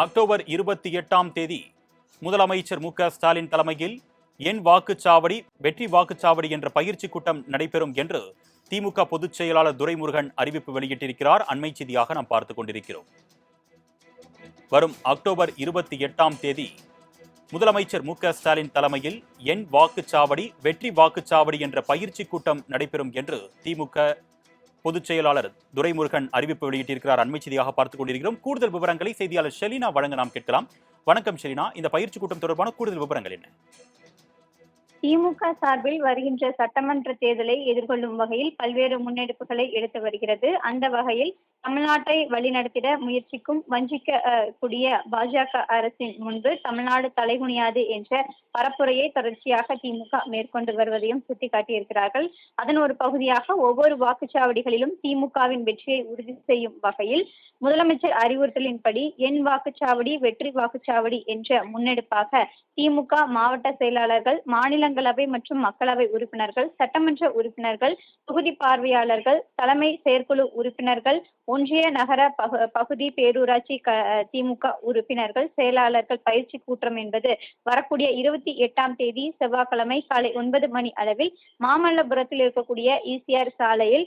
October இருபத்தி எட்டாம் தேதி முதலமைச்சர் மு ஸ்டாலின் தலைமையில் என் வாக்குச்சாவடி வெற்றி வாக்குச்சாவடி என்ற பயிற்சி கூட்டம் நடைபெறும் என்று திமுக பொதுச் செயலாளர் துரைமுருகன் அறிவிப்பு வெளியிட்டிருக்கிறார். அண்மை செய்தியாக நாம் பார்த்து கொண்டிருக்கிறோம். வரும் அக்டோபர் இருபத்தி எட்டாம் தேதி முதலமைச்சர் மு ஸ்டாலின் தலைமையில் என் வாக்குச்சாவடி வெற்றி வாக்குச்சாவடி என்ற பயிற்சி கூட்டம் நடைபெறும் என்று திமுக பொதுச் செயலாளர் துரைமுருகன் அறிவிப்பு வெளியிட்டிருக்கிறார். அண்மை செய்தியாக பார்த்துக் கொண்டிருக்கிறோம். கூடுதல் விவரங்களை செய்தியாளர் ஷெலினா வழங்க நாம் கேட்கலாம். வணக்கம் ஷெலினா. இந்த பயிற்சி கூட்டம் தொடர்பான கூடுதல் விவரங்கள் என்ன? திமுக சார்பில் வருகின்ற சட்டமன்ற தேர்தலை எதிர்கொள்ளும் வகையில் பல்வேறு முன்னெடுப்புகளை எடுத்து வருகிறது. அந்த வகையில் தமிழ்நாட்டை வழிநடத்திட முயற்சிக்கும் வஞ்சிக்க கூடிய பாஜக அரசின் முன்பு தமிழ்நாடு தலைகுனியாது என்ற பரப்புரையை தொடர்ச்சியாக திமுக மேற்கொண்டு வருவதையும் சுட்டிக்காட்டியிருக்கிறார்கள். அதன் ஒரு பகுதியாக ஒவ்வொரு வாக்குச்சாவடிகளிலும் திமுகவின் வெற்றியை உறுதி செய்யும் வகையில் முதலமைச்சர் அறிவுறுத்தலின்படி என் வாக்குச்சாவடி வெற்றி வாக்குச்சாவடி என்ற முன்னெடுப்பாக திமுக மாவட்ட செயலாளர்கள் மாநிலங்களவை மற்றும் மக்களவை உறுப்பினர்கள் சட்டமன்ற உறுப்பினர்கள் தொகுதி பார்வையாளர்கள் தலைமை செயற்குழு உறுப்பினர்கள் ஒன்றிய நகர பகு- பகுதி பேரூராட்சி க- திமுக உறுப்பினர்கள் செயலாளர்கள் பயிற்சி கூட்டம் என்பது வரக்கூடிய இருபத்தி எட்டாம் தேதி செவ்வாய்க்கிழமை காலை ஒன்பது மணி அளவில் மாமல்லபுரத்தில் இருக்கக்கூடிய ஈசிஆர் சாலையில்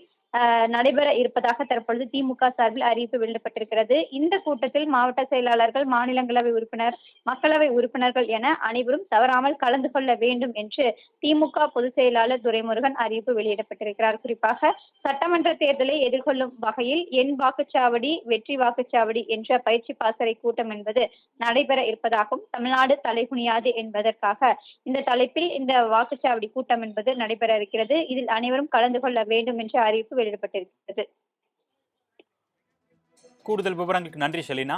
நடைபெற இருப்பதாக தற்பொழுது திமுக சார்பில் அறிவிப்பு வெளியிடப்பட்டிருக்கிறது. இந்த கூட்டத்தில் மாவட்ட செயலாளர்கள் மாநிலங்களவை உறுப்பினர் மக்களவை உறுப்பினர்கள் என அனைவரும் தவறாமல் கலந்து கொள்ள வேண்டும் என்று திமுக பொதுச் செயலாளர் துரைமுருகன் அறிவிப்பு வெளியிடப்பட்டிருக்கிறார். குறிப்பாக சட்டமன்ற தேர்தலை எதிர்கொள்ளும் வகையில் என் வாக்குச்சாவடி வெற்றி வாக்குச்சாவடி என்ற பயிற்சி பாசறை கூட்டம் என்பது நடைபெற இருப்பதாகவும் தமிழ்நாடு தலைகுனியாது என்பதற்காக இந்த தலைப்பில் இந்த வாக்குச்சாவடி கூட்டம் என்பது நடைபெற இருக்கிறது. இதில் அனைவரும் கலந்து கொள்ள வேண்டும் என்ற அறிவிப்பு வெளியிடப்பட்டிருக்கிறது. கூடுதல் விவரங்களுக்கு நன்றி ஷெலினா.